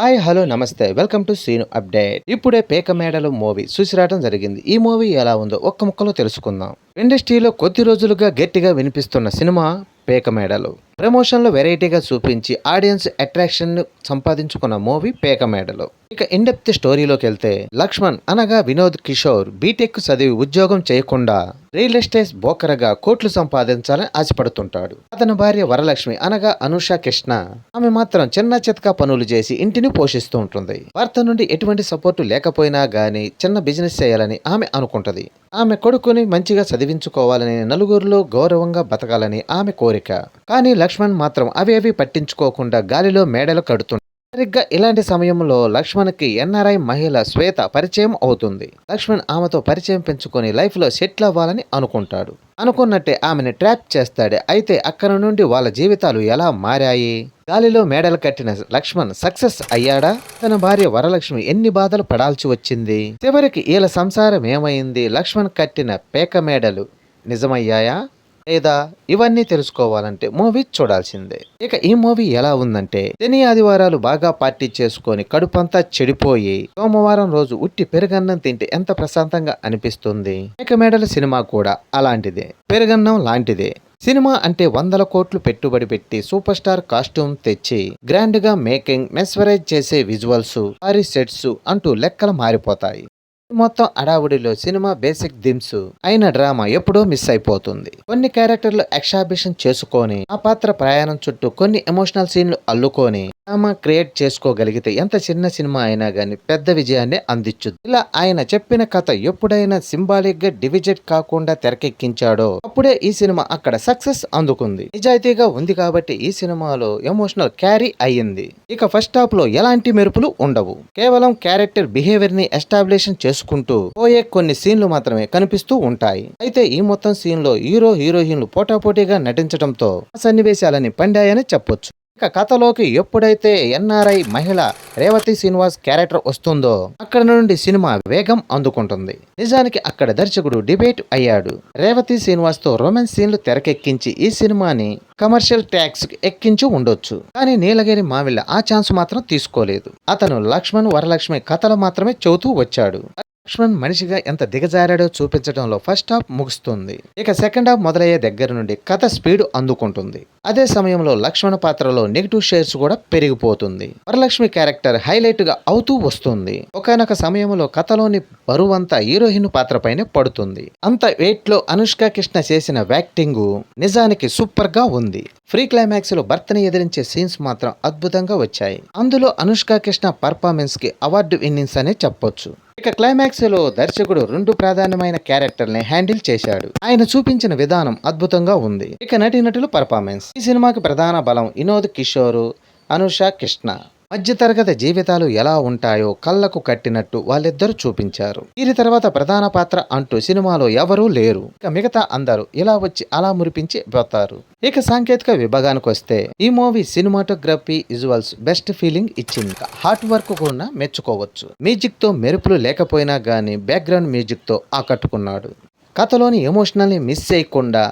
Hi hello నమస్తే. Welcome to scene update. ఇప్పుడే పేక మేడలు మూవీ చూసిరాటం జరిగింది. ఈ మూవీ ఎలా ఉందో ఒక్క ముక్కలో తెలుసుకుందాం. ఇండస్ట్రీలో కొద్ది రోజులుగా గట్టిగా వినిపిస్తున్న సినిమా పేక మేడలు. ప్రమోషన్లో వెరైటీగా చూపించి ఆడియన్స్ అట్రాక్షన్ సంపాదించుకున్న మూవీ పేక మేడలు. ఇక ఇండెప్త్ స్టోరీలోకి వెళ్తే లక్ష్మణ్ అనగా వినోద్ కిషోర్ బీటెక్ చదివి ఉద్యోగం చేయకుండా రియల్ ఎస్టేట్ బోకరగా కోట్లు సంపాదించాలని ఆశపడుతుంటాడు. అతని భార్య వరలక్ష్మి అనగా అనుష కృష్ణ. ఆమె మాత్రం చిన్న చితక పనులు చేసి ఇంటిని పోషిస్తూ ఉంటుంది. భర్త నుండి ఎటువంటి సపోర్టు లేకపోయినా గానీ చిన్న బిజినెస్ చేయాలని ఆమె అనుకుంటది. ఆమె కొడుకుని మంచిగా చదివించుకోవాలని నలుగురిలో గౌరవంగా బతకాలని ఆమె కోరిక. కానీ లక్ష్మణ్ మాత్రం అవేవి అవి పట్టించుకోకుండా గాలిలో మేడలు కడుతుంది సరిగ్గా ఇలాంటి సమయంలో లక్ష్మణ్కి ఎన్ఆర్ఐ మహిళ శ్వేత పరిచయం అవుతుంది. లక్ష్మణ్ ఆమెతో పరిచయం పెంచుకొని లైఫ్లో సెటిల్ అవ్వాలని అనుకుంటాడు. అనుకున్నట్టే ఆమెను ట్రాప్ చేస్తాడు. అయితే అక్కడ నుండి వాళ్ళ జీవితాలు ఎలా మారాయి? గాలిలో మేడలు కట్టిన లక్ష్మణ్ సక్సెస్ అయ్యాడా? తన భార్య వరలక్ష్మి ఎన్ని బాధలు పడాల్సి వచ్చింది? చివరికి వీళ్ళ సంసారం ఏమైంది? లక్ష్మణ్ కట్టిన పేక మేడలు నిజమయ్యాయా? లేదా ఇవన్నీ తెలుసుకోవాలంటే మూవీ చూడాల్సిందే. ఇక ఈ మూవీ ఎలా ఉందంటే శని ఆదివారాలు బాగా పార్టీ చేసుకొని కడుపంతా చెడిపోయి సోమవారం రోజు ఉట్టి పెరుగన్నం తింటే ఎంత ప్రశాంతంగా అనిపిస్తుంది. ఇక మేడల సినిమా కూడా అలాంటిదే. పెరుగన్నం లాంటిదే. సినిమా అంటే వందల కోట్లు పెట్టుబడి పెట్టి సూపర్ స్టార్ కాస్ట్యూమ్ తెచ్చి గ్రాండ్గా మేకింగ్ మెస్వరైజ్ చేసే విజువల్స్ భారీ సెట్స్ అంటూ లెక్కలు మారిపోతాయి. మొత్తం అడావుడిలో సినిమా బేసిక్ థీమ్స్ అయిన డ్రామా ఎప్పుడో మిస్ అయిపోతుంది. కొన్ని క్యారెక్టర్లు ఎక్సాబిషన్ చేసుకొని ఆ పాత్ర ప్రయాణం చుట్టూ కొన్ని ఎమోషనల్ సీన్లు అల్లుకొని డ్రామా క్రియేట్ చేసుకోగలిగితే ఎంత చిన్న సినిమా అయినా కానీ పెద్ద విజయాన్ని అందించుద్ది ఇలా ఆయన చెప్పిన కథ ఎప్పుడైనా సింబాలిక్గా డివిజెట్ కాకుండా తెరకెక్కించాడో అప్పుడే ఈ సినిమా అక్కడ సక్సెస్ అందుకుంది. నిజాయితీగా ఉంది కాబట్టి ఈ సినిమాలో ఎమోషనల్ క్యారీ అయ్యింది. ఇక ఫస్ట్ హాఫ్లో ఎలాంటి మెరుపులు ఉండవు. కేవలం క్యారెక్టర్ బిహేవియర్ని ఎస్టాబ్లిషన్ చేసుకుంటూ పోయే కొన్ని సీన్లు మాత్రమే కనిపిస్తూ ఉంటాయి. అయితే ఈ మొత్తం సీన్లో హీరో హీరోయిన్లు పోటాపోటీగా నటించడంతో ఆ సన్నివేశాలని పండాయని చెప్పొచ్చు. ఇక కథలోకి ఎప్పుడైతే ఎన్ఆర్ఐ మహిళ రేవతి శ్రీనివాస్ క్యారెక్టర్ వస్తుందో అక్కడ నుండి సినిమా వేగం అందుకుంటుంది. నిజానికి అక్కడ దర్శకుడు డిబేట్ అయ్యాడు. రేవతి శ్రీనివాస్తో రొమాన్స్ సీన్లు తెరకెక్కించి ఈ సినిమాని కమర్షియల్ ట్యాక్స్ ఎక్కించి ఉండొచ్చు. కానీ నీలగిరి మావిళ్ళ ఆ ఛాన్స్ మాత్రం తీసుకోలేదు. అతను లక్ష్మణ్ వరలక్ష్మి కథలు మాత్రమే చెబుతూ వచ్చాడు. లక్ష్మణ్ మనిషిగా ఎంత దిగజారాడో చూపించడంలో ఫస్ట్ హాఫ్ ముగుస్తుంది. ఇక సెకండ్ హాఫ్ మొదలయ్యే దగ్గర నుండి కథ స్పీడ్ అందుకుంటుంది. అదే సమయంలో లక్ష్మణ్ పాత్రలో నెగిటివ్ షేర్స్ కూడా పెరిగిపోతుంది. వరలక్ష్మి క్యారెక్టర్ హైలైట్గా అవుతూ వస్తుంది. ఒకనొక సమయంలో కథలోని బరువంతా హీరోయిన్ పాత్రపైనే పడుతుంది. అంత వెయిట్లో అనుష్క కృష్ణ చేసిన యాక్టింగ్ నిజానికి సూపర్గా ఉంది. ఫ్రీ క్లైమాక్స్లో భర్తని ఎదిరించే సీన్స్ మాత్రం అద్భుతంగా వచ్చాయి. అందులో అనుష్క కృష్ణ పర్ఫార్మెన్స్కి అవార్డు విన్నింగ్స్ అనే చెప్పొచ్చు. ఇక క్లైమాక్స్లో దర్శకుడు రెండు ప్రాధాన్యమైన క్యారెక్టర్ని హ్యాండిల్ చేశాడు. ఆయన చూపించిన విధానం అద్భుతంగా ఉంది. ఇక నటీనటులు పర్ఫార్మెన్స్. ఈ సినిమాకి ప్రధాన బలం వినోద్ కిషోర్ అనుష కృష్ణ. మధ్యతరగతి జీవితాలు ఎలా ఉంటాయో కళ్ళకు కట్టినట్టు వాళ్ళిద్దరూ చూపించారు. వీరి తర్వాత ప్రధాన పాత్ర అంటూ సినిమాలో ఎవరూ లేరు. ఇక మిగతా అందరూ ఇలా వచ్చి అలా మురిపించి పోతారు. ఇక సాంకేతిక విభాగానికి వస్తే ఈ movie cinematography visuals best feeling ఇచ్చింది. హార్ట్ వర్క్ కూడా మెచ్చుకోవచ్చు. మ్యూజిక్తో మెరుపులు లేకపోయినా గానీ బ్యాక్గ్రౌండ్ మ్యూజిక్తో ఆకట్టుకున్నాడు. కథలోని ఎమోషనల్ని మిస్ చేయకుండా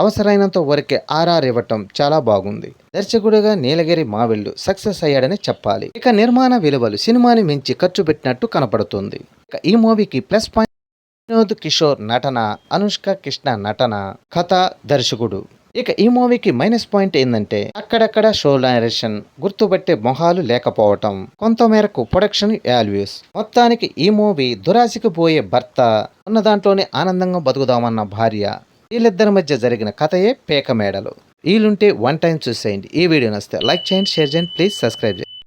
అవసరమైనంత వరకే ఆర్ఆర్ ఇవ్వటం చాలా బాగుంది. దర్శకుడిగా నీలగిరి మావిళ్ళు సక్సెస్ అయ్యాడని చెప్పాలి. ఇక నిర్మాణ విలువలు సినిమాని మించి ఖర్చు పెట్టినట్టు కనపడుతుంది. ఇక ఈ మూవీకి ప్లస్ పాయింట్ వినోద్ కిషోర్ నటన అనుష్క కృష్ణ నటన కథ దర్శకుడు. ఇక ఈ మూవీకి మైనస్ పాయింట్ ఏంటంటే అక్కడక్కడ షో నరేషన్ గుర్తుపట్టే మొహాలు లేకపోవటం. కొంతమేరకు ప్రొడక్షన్ వాల్యూస్. మొత్తానికి ఈ మూవీ దురాశకి పోయే భర్త ఉన్న దాంట్లోనే ఆనందంగా బతుకుదామన్న భార్య. వీళ్ళిద్దరి మధ్య జరిగిన కథయే పేక మేడలు వీలుంటే వన్ టైం చూసేయండి. ఈ వీడియో నచ్చితే లైక్ చేయండి షేర్ చేయండి ప్లీజ్ సబ్స్క్రైబ్ చేయండి.